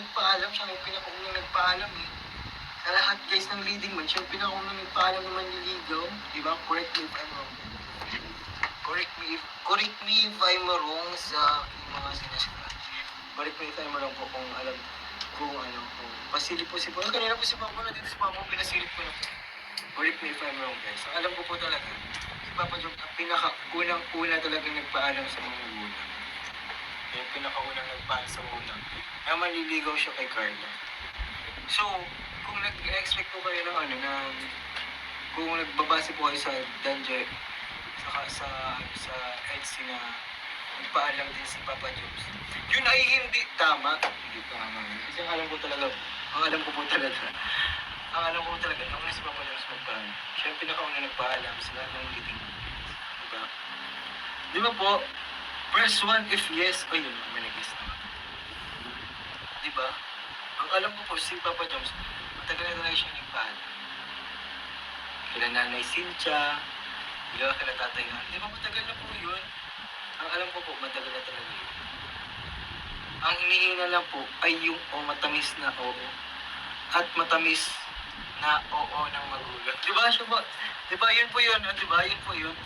nagpaalam, siya yung pinakaunang nagpaalam eh. Sa lahat guys ng leading man, siya yung pinakaunang nagpaalam na manliligaw. Di ba? Correct me if I'm wrong. Correct me if, correct me if I'm wrong sa mga sinasabi. Correct me if I'm wrong po kung alam kung ano, kung pasilip po si Papa. Kanina po si Papa na dito si Papa, pinasilip ko na po. Correct me if I'm wrong guys. Alam ko po talaga, si Papa Job, ang pinaka-unang-una talaga nagpaalam sa mga magulang. Yung pinakaunang nagpaalam sa magulang. Na manliligaw siya kay Carla. So, kung nag-expect po kayo ng ano, na kung nagbabase po kayo sa Danje, saka sa, sa EDSI na nagpaalam din si Papa Jobs, yun ay hindi tama. Hindi tama. Kasi ang alam ko talaga, ang alam ko po talaga, ang alam ko talaga, nung si Papa Jobs magpaalam, siya yung pinakauna nagpaalam sa lahat ng meeting. Diba? Di ba po, verse 1, if yes, o yun, may nag-guess na. Di ba? Ang alam ko po, si Papa Jones, matagal na talaga siya nagpaalam. Kila Nanay Cynthia, di ba, kila Tatay na. Di ba, matagal na po yun. Ang alam ko po, matagal na talaga yun. Ang hinihinga lang po ay yung o matamis na oo. At matamis na oo ng magulang. Di ba siya ba? Di ba yun po yun? ah, Di ba yun po yun?